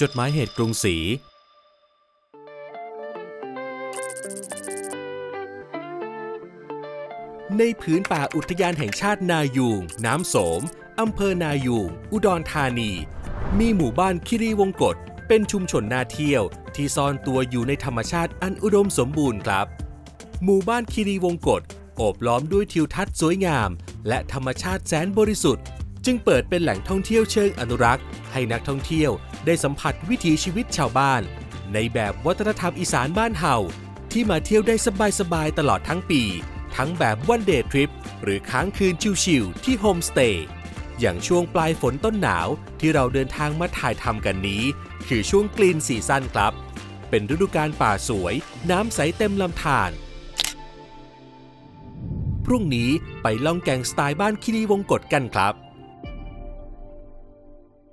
จดหมายเหตุกรุงศรี ในผืนป่าอุทยานแห่งชาตินายูง น้ำโสม อำเภอนายูง อุดรธานี มีหมู่บ้านคิรีวงกฏเป็นชุมชนนาเที่ยว ที่ซ่อนตัวอยู่ในธรรมชาติอันอุดมสมบูรณ์ครับ หมู่บ้านคีรีวงกฏโอบล้อมด้วยทิวทัศน์สวยงาม และธรรมชาติแสนบริสุทธิ์ จึงเปิดเป็นแหล่งท่องเที่ยวเชิงอนุรักษ์ ให้นักท่องเที่ยวได้สัมผัสวิถีชีวิตชาวบ้าน ในแบบวัฒนธรรมอีสานบ้านเฮาที่มาเที่ยวได้สบายๆตลอดทั้งปี ทั้งแบบวันเดย์ทริปหรือค้างคืนชิลๆที่โฮมสเตย์อย่างช่วงปลายฝนต้นหนาวที่เราเดินทางมาถ่ายทำกันนี้ คือช่วงกรีนซีซั่นครับ เป็นฤดูกาลป่าสวย น้ำใสเต็มลำธารพรุ่งนี้ไปล่องแกงสไตล์บ้านคิรีวงกฏกันครับ